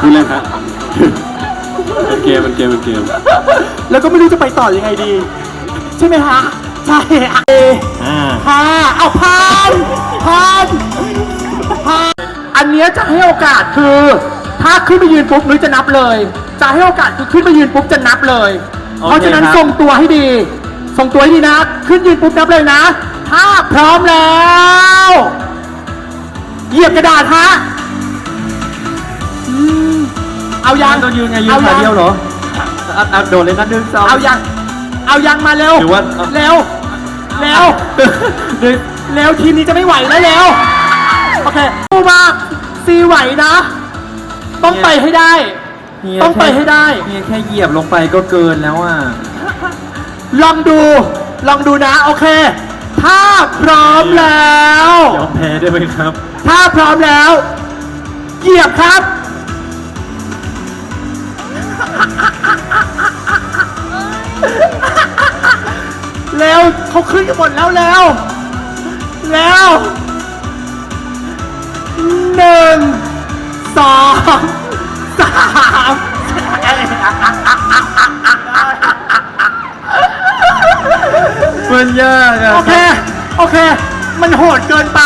พูดเล่นครับเป็นเกมเป็นเกมเป็นเกมแล้วก็ไม่รู้จะไปต่อยังไงดี ใช่ไหมฮะ ใช่อะเออ่าพาเอาพานพานพานอันเนี้ยจะให้โอกาสคือ ถ้าขึ้นไปยืนปุ๊บนุ้ยจะนับเลย จะให้โอกาสคือขึ้นไปยืนปุ๊บจะนับเลย โอเคเพราะฉะนั้นครับทรงตัวให้ดี ทรงตัวให้ดีนะ ขึ้นยืนปุ๊บนับเลยนะ ถ้าพร้อมแล้ว เหยียบกระดาษฮะอืม เอายังต้องยืนไงยืนเอาขายังเดียวเหรออะอะโดดเลยนะหนึ่งสองเอายังเอายังมาเร็วหรือว่าเอาเร็วเร็วหนึ่งเร็วทีมนี้จะไม่ไหวแล้วเร็วโอเคดูมาซีไหวนะ ต้องไปให้ได้ เฮียต้องไปให้ได้ เฮียแค่เหยียบลงไปก็เกินแล้วอะลองดู ลองดูนะ โอเค ถ้าพร้อมแล้ว ยอมแพ้ได้ไหมครับ ถ้าพร้อมแล้ว เหยียบครับ วเขาขึ้นกันหมดแล้วแล้ว แล้วหนึ่งสองสามมันยากอะโอเค โอเค มันโหดเกินไป